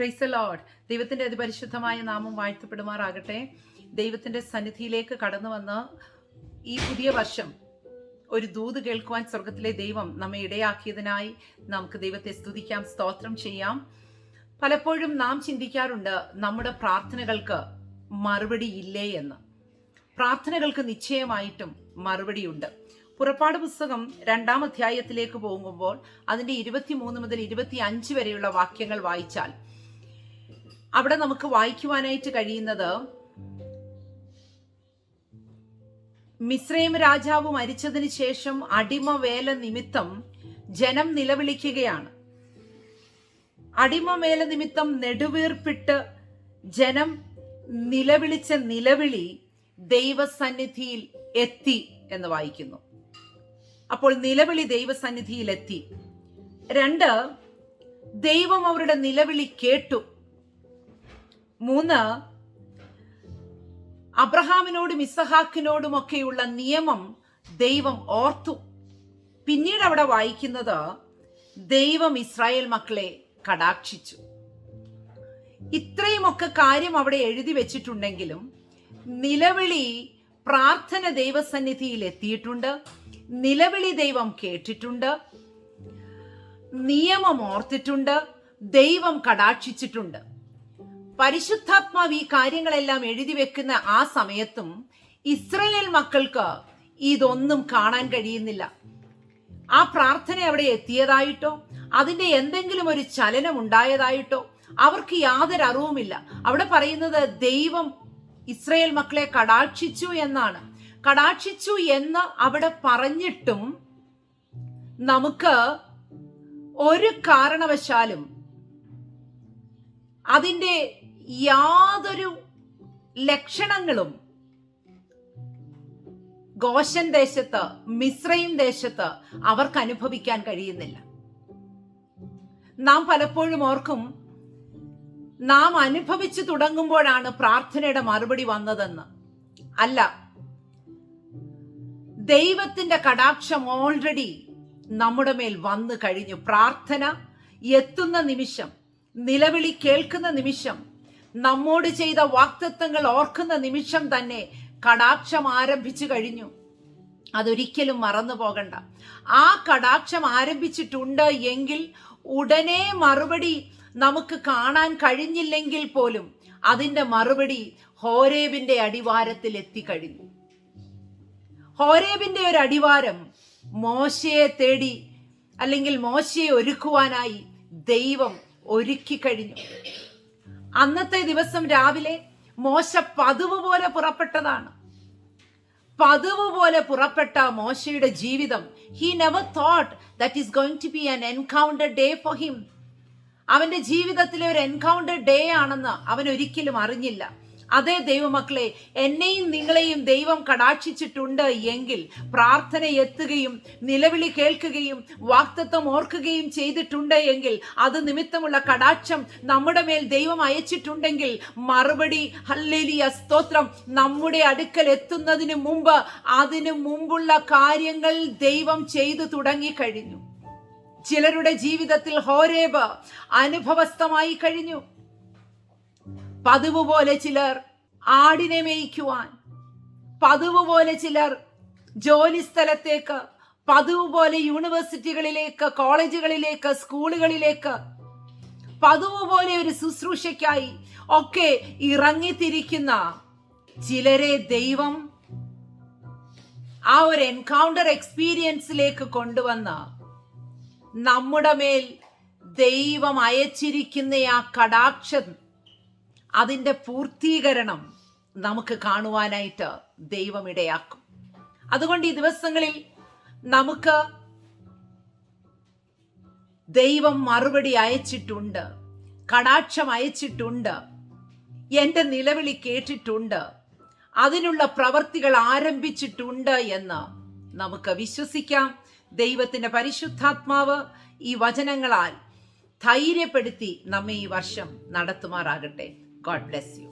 Price load ദൈവത്തിന്റെ അതിപരിശുദ്ധമായ നാമം വാഴ്ത്തപ്പെടുമാറാകട്ടെ. ദൈവത്തിന്റെ സന്നിധിയിലേക്ക് കടന്നു വന്ന് ഈ പുതിയ വർഷം ഒരു ദൂത് കേൾക്കുവാൻ സ്വർഗത്തിലെ ദൈവം നമ്മെ ഇടയാക്കിയതിനായി നമുക്ക് ദൈവത്തെ സ്തുതിക്കാം സ്തോത്രം ചെയ്യാം. പലപ്പോഴും നാം ചിന്തിക്കാറുണ്ട് നമ്മുടെ പ്രാർത്ഥനകൾക്ക് മറുപടി ഇല്ലേ എന്ന്. പ്രാർത്ഥനകൾക്ക് നിശ്ചയമായിട്ടും മറുപടിയുണ്ട്. പുറപ്പാട് പുസ്തകം രണ്ടാം അധ്യായത്തിലേക്ക് പോകുമ്പോൾ അതിന്റെ ഇരുപത്തിമൂന്ന് മുതൽ ഇരുപത്തി അഞ്ച് വരെയുള്ള വാക്യങ്ങൾ വായിച്ചാൽ അവിടെ നമുക്ക് വായിക്കുവാനായിട്ട് കഴിയുന്നത് മിശ്രൈം രാജാവ് മരിച്ചതിന് ശേഷം അടിമവേല നിമിത്തം ജനം നിലവിളിക്കുകയാണ്. അടിമ വേല നിമിത്തം നെടുവീർപ്പിട്ട് ജനം നിലവിളിച്ച നിലവിളി ദൈവസന്നിധിയിൽ എത്തി എന്ന് വായിക്കുന്നു. അപ്പോൾ നിലവിളി ദൈവസന്നിധിയിൽ എത്തി. രണ്ട് ദൈവം അവരുടെ നിലവിളി കേട്ടു. മൂന്ന് അബ്രഹാമിനോടും ഇസഹാക്കിനോടും ഒക്കെയുള്ള നിയമം ദൈവം ഓർത്തു. പിന്നീട് അവിടെ വായിക്കുന്നത് ദൈവം ഇസ്രായേൽ മക്കളെ കടാക്ഷിച്ചു. ഇത്രയുമൊക്കെ കാര്യം അവിടെ എഴുതി വെച്ചിട്ടുണ്ടെങ്കിലും നിലവിളി പ്രാർത്ഥന ദൈവസന്നിധിയിൽ എത്തിയിട്ടുണ്ട്. നിലവിളി ദൈവം കേട്ടിട്ടുണ്ട്. നിയമം ഓർത്തിട്ടുണ്ട്. ദൈവം കടാക്ഷിച്ചിട്ടുണ്ട്. പരിശുദ്ധാത്മാവ് ഈ കാര്യങ്ങളെല്ലാം എഴുതി വെക്കുന്ന ആ സമയത്തും ഇസ്രയേൽ മക്കൾക്ക് ഇതൊന്നും കാണാൻ കഴിയുന്നില്ല. ആ പ്രാർത്ഥന അവിടെ എത്തിയതായിട്ടോ അതിന്റെ എന്തെങ്കിലും ഒരു ചലനം ഉണ്ടായതായിട്ടോ അവർക്ക് യാതൊരു അറിവുമില്ല. അവിടെ പറയുന്നത് ദൈവം ഇസ്രയേൽ മക്കളെ കടാക്ഷിച്ചു എന്നാണ്. കടാക്ഷിച്ചു എന്ന് അവിടെ പറഞ്ഞിട്ടും നമുക്ക് ഒരു കാരണവശാലും അതിന്റെ യാതൊരു ലക്ഷണങ്ങളും ഗോഷൻ ദേശത്ത് മിശ്രയും ദേശത്ത് അവർക്ക് അനുഭവിക്കാൻ കഴിയുന്നില്ല. നാം പലപ്പോഴും ഓർക്കും നാം അനുഭവിച്ചു തുടങ്ങുമ്പോഴാണ് പ്രാർത്ഥനയുടെ മറുപടി വന്നതെന്ന്. അല്ല ദൈവത്തിന്റെ കടാക്ഷം ഓൾറെഡി നമ്മുടെ മേൽ വന്നു കഴിഞ്ഞു. പ്രാർത്ഥന എത്തുന്ന നിമിഷം നിലവിളി കേൾക്കുന്ന നിമിഷം നമ്മോട് ചെയ്ത വാക്തത്വങ്ങൾ ഓർക്കുന്ന നിമിഷം തന്നെ കടാക്ഷം ആരംഭിച്ചു കഴിഞ്ഞു. അതൊരിക്കലും മറന്നു പോകണ്ട. ആ കടാക്ഷം ആരംഭിച്ചിട്ടുണ്ട് എങ്കിൽ ഉടനെ മറുപടി നമുക്ക് കാണാൻ കഴിഞ്ഞില്ലെങ്കിൽ പോലും അതിന്റെ മറുപടി ഹോരേബിന്റെ അടിവാരത്തിൽ എത്തിക്കഴിഞ്ഞു. ഹോരേബിന്റെ ഒരു അടിവാരം മോശയെ തേടി അല്ലെങ്കിൽ മോശയെ ഒരുക്കുവാനായി ദൈവം ഒരുക്കി കഴിഞ്ഞു അന്നത്തെ ദിവസം രാവിലെ മോശ പതിവ് പോലെ പുറപ്പെട്ടതാണ്. പതിവ് പോലെ പുറപ്പെട്ട മോശയുടെ ജീവിതം he never thought that is going to be an encounter day for him അവന്റെ ജീവിതത്തിലെ ഒരു എൻകൗണ്ടർ ഡേ ആണെന്ന് അവൻ ഒരിക്കലും അറിഞ്ഞില്ല. അതേ ദൈവമക്കളെ എന്നെയും നിങ്ങളെയും ദൈവം കടാക്ഷിച്ചിട്ടുണ്ട് എങ്കിൽ പ്രാർത്ഥന എത്തുകയും നിലവിളി കേൾക്കുകയും വാക്തത്വം ഓർക്കുകയും ചെയ്തിട്ടുണ്ട് എങ്കിൽ അത് നിമിത്തമുള്ള കടാക്ഷം നമ്മുടെ മേൽ ദൈവം അയച്ചിട്ടുണ്ടെങ്കിൽ മറുപടി ഹല്ലേലിയ സ്തോത്രം നമ്മുടെ അടുക്കൽ എത്തുന്നതിന് മുമ്പ് അതിനു മുമ്പുള്ള കാര്യങ്ങൾ ദൈവം ചെയ്തു തുടങ്ങി കഴിഞ്ഞു. ചിലരുടെ ജീവിതത്തിൽ ഹോരേബ് അനുഭവസ്ഥമായി കഴിഞ്ഞു. പതിവ് പോലെ ചിലർ ആടിനെ മേയ്ക്കുവാൻ പതിവ് പോലെ ചിലർ ജോലി സ്ഥലത്തേക്ക് പതിവ് പോലെ യൂണിവേഴ്സിറ്റികളിലേക്ക് കോളേജുകളിലേക്ക് സ്കൂളുകളിലേക്ക് പതിവ് പോലെ ഒരു ശുശ്രൂഷയ്ക്കായി ഒക്കെ ഇറങ്ങിത്തിരിക്കുന്ന ചിലരെ ദൈവം ആ ഒരു എൻകൗണ്ടർ എക്സ്പീരിയൻസിലേക്ക് കൊണ്ടുവന്ന നമ്മുടെ മേൽ ദൈവം അയച്ചിരിക്കുന്ന ആ കടാക്ഷം അതിന്റെ പൂർത്തീകരണം നമുക്ക് കാണുവാനായിട്ട് ദൈവം ഇടയാക്കും. അതുകൊണ്ട് ഈ ദിവസങ്ങളിൽ നമുക്ക് ദൈവം മറുപടി അയച്ചിട്ടുണ്ട് കടാക്ഷം അയച്ചിട്ടുണ്ട് എന്റെ നിലവിളി കേട്ടിട്ടുണ്ട് അതിനുള്ള പ്രവർത്തികൾ ആരംഭിച്ചിട്ടുണ്ട് എന്ന് നമുക്ക് വിശ്വസിക്കാം. ദൈവത്തിന്റെ പരിശുദ്ധാത്മാവ് ഈ വചനങ്ങളാൽ ധൈര്യപ്പെടുത്തി നമ്മെ ഈ വർഷം നടത്തുമാറാകട്ടെ. God bless you.